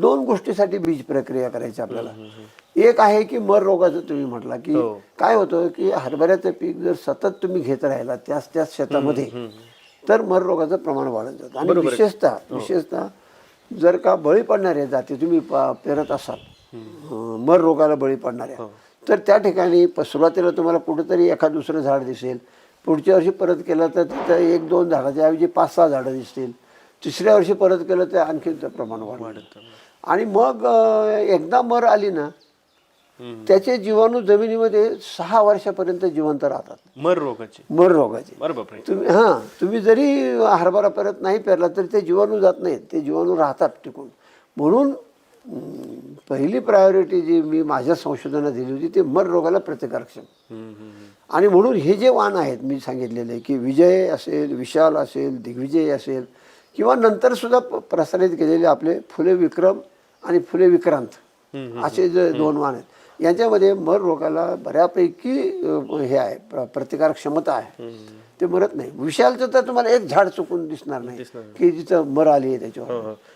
दोन गोष्टीसाठी बीज प्रक्रिया करायची आपल्याला. एक आहे की मर रोगाचं तुम्ही म्हटला की हो. काय होतं की हरभऱ्याचं पीक जर सतत तुम्ही घेत राहिला त्याच त्याच शेतामध्ये तर मर रोगाचं प्रमाण वाढत जातं. आणि विशेषतः विशेषतः जर का बळी पडणाऱ्या जाती तुम्ही पेरत असाल मर रोगाला बळी पडणाऱ्या तर त्या ठिकाणी सुरुवातीला तुम्हाला कुठेतरी एखाद दुसरं झाड दिसेल. पुढच्या वर्षी परत केलं तर तिथं एक दोन झाडाच्या ऐवजी पाच सहा झाडं दिसतील. तिसऱ्या वर्षी परत केलं तर आणखी ते प्रमाण वाढतं. आणि मग एकदा मर आली ना त्याचे जीवाणू जमिनीमध्ये सहा वर्षापर्यंत जिवंत राहतात. मर रोगाची. मर रोगाचे. तुम्ही हां तुम्ही जरी हरभरा परत नाही पेरला तरी ते जीवाणू जात नाहीत. ते जीवाणू राहतात टिकून. म्हणून पहिली प्रायोरिटी जी मी माझ्या संशोधनात दिली होती ते मर रोगाला प्रतिकारक्षम. आणि म्हणून हे जे वाण आहेत मी सांगितलेले की विजय असेल विशाल असेल दिग्विजय असेल किंवा नंतर सुद्धा प- प्रसारित केलेले आपले फुले विक्रम आणि फुले विक्रांत असे जे दोन वाण आहेत. यांच्यामध्ये मर रोगाला बऱ्यापैकी हे आहे प्र- प्रतिकार क्षमता आहे. ते मरत नाही. विशालचं तर तुम्हाला एक झाड चुकून दिसणार नाही की जिथं मर आली आहे त्याच्यावर.